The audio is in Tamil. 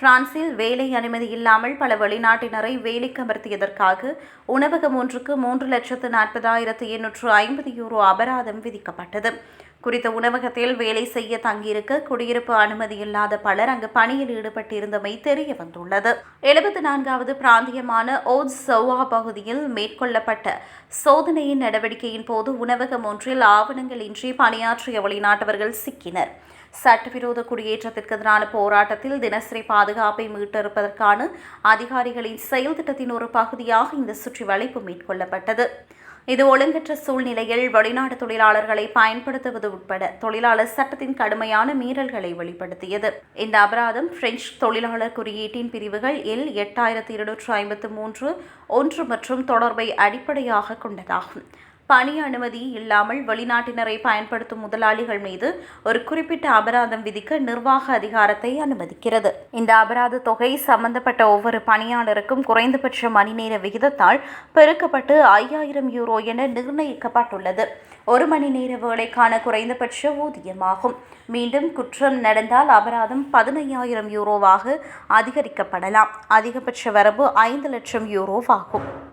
பிரான்சில் வேலை அனுமதி இல்லாமல் பல வெளிநாட்டினரை வேலைக்கு அமர்த்தியதற்காக உணவகம் ஒன்றுக்கு மூன்று லட்சத்து நாற்பதாயிரத்து எண்ணூற்று ஐம்பது யூரோ அபராதம் விதிக்கப்பட்டது. குறித்த உணவகத்தில் வேலை செய்ய தங்கியிருக்க குடியிருப்பு அனுமதி இல்லாத பலர் அங்கு பணியில் ஈடுபட்டிருந்தமை தெரிய வந்துள்ளது. எழுபத்தி நான்காவது பிராந்தியமான ஓத் சௌவா பகுதியில் மேற்கொள்ளப்பட்ட சோதனையின் நடவடிக்கையின் போது உணவகம் ஒன்றில் ஆவணங்கள் இன்றி பணியாற்றிய வெளிநாட்டவர்கள் சிக்கினர். சட்டவிரோத குடியேற்றத்திற்கு எதிரான போராட்டத்தில் தினசரி பாதுகாப்பை மீட்டெடுப்பதற்கான அதிகாரிகளின் செயல் திட்டத்தின் ஒரு பகுதியாக இந்த சுற்றி வளைப்பு மேற்கொள்ளப்பட்டது. இது ஒழுங்கற்ற சூழ்நிலையில் வெளிநாட்டு தொழிலாளர்களை பயன்படுத்துவது உட்பட தொழிலாளர் சட்டத்தின் கடுமையான மீறல்களை வெளிப்படுத்தியது. இந்த அபராதம் பிரெஞ்சு தொழிலாளர் குறியீட்டின் பிரிவுகள் எல் எட்டாயிரத்தி இருநூற்று ஐம்பத்து மூன்று ஒன்று மற்றும் தொடர்பை அடிப்படையாக கொண்டதாகும். பணி அனுமதி இல்லாமல் வெளிநாட்டினரை பயன்படுத்தும் முதலாளிகள் மீது ஒரு குறிப்பிட்ட அபராதம் விதிக்க நிர்வாக அதிகாரத்தை அனுமதிக்கிறது. இந்த அபராத தொகை சம்பந்தப்பட்ட ஒவ்வொரு பணியாளருக்கும் குறைந்தபட்ச மணி நேர விகிதத்தால் பெருக்கப்பட்டு ஐயாயிரம் யூரோ என நிர்ணயிக்கப்பட்டுள்ளது. ஒரு மணி நேர வேலைக்கான குறைந்தபட்ச ஊதியமாகும். மீண்டும் குற்றம் நடந்தால் அபராதம் பதினையாயிரம் யூரோவாக அதிகரிக்கப்படலாம். அதிகபட்ச வரம்பு ஐந்து லட்சம் யூரோவாகும்.